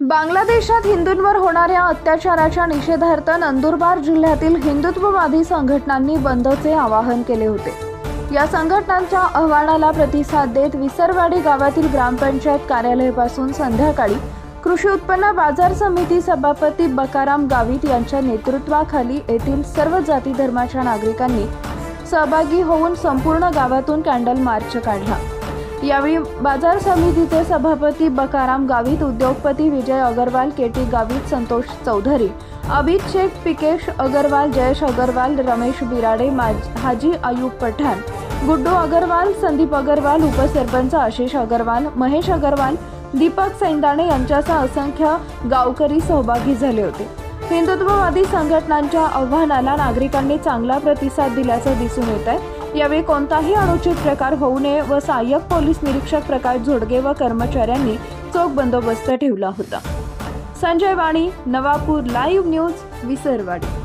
बांगलादेशात हिंदूंवर होणाऱ्या अत्याचाराच्या निषेधार्थ नंदुरबार जिल्ह्यातील हिंदुत्ववादी संघटनांनी बंदचे आवाहन केले होते. या संघटनांच्या आव्हानाला प्रतिसाद देत विसरवाडी गावातील ग्रामपंचायत कार्यालयापासून संध्याकाळी कृषी उत्पन्न बाजार समिती सभापती बकाराम गावित यांच्या नेतृत्वाखाली येथील सर्व जाती धर्माच्या नागरिकांनी सहभागी होऊन संपूर्ण गावातून कॅन्डल मार्च काढला. यावेळी बाजार समितीचे सभापती बकाराम गावित उद्योगपती विजय अगरवाल केटी गावित संतोष चौधरी अभित शेख पिकेश अगरवाल जयेश अगरवाल रमेश बिराडे माज हाजी अयूब पठाण गुड्डू अगरवाल संदीप अगरवाल उपसरपंच आशिष अगरवाल महेश अगरवाल दीपक सैंदाणे यांच्यासह असंख्य गावकरी सहभागी झाले होते. हिंदुत्ववादी संघटनांच्या आव्हानाला नागरिकांनी चांगला प्रतिसाद दिल्याचं दिसून येत आहे यावेळी कोणताही अनुचित प्रकार होऊ नये व सहाय्यक पोलीस निरीक्षक प्रकाश झोडगे व कर्मचाऱ्यांनी चोख बंदोबस्त ठेवला होता. Sanjay Wani Navapur live news Visarwadi.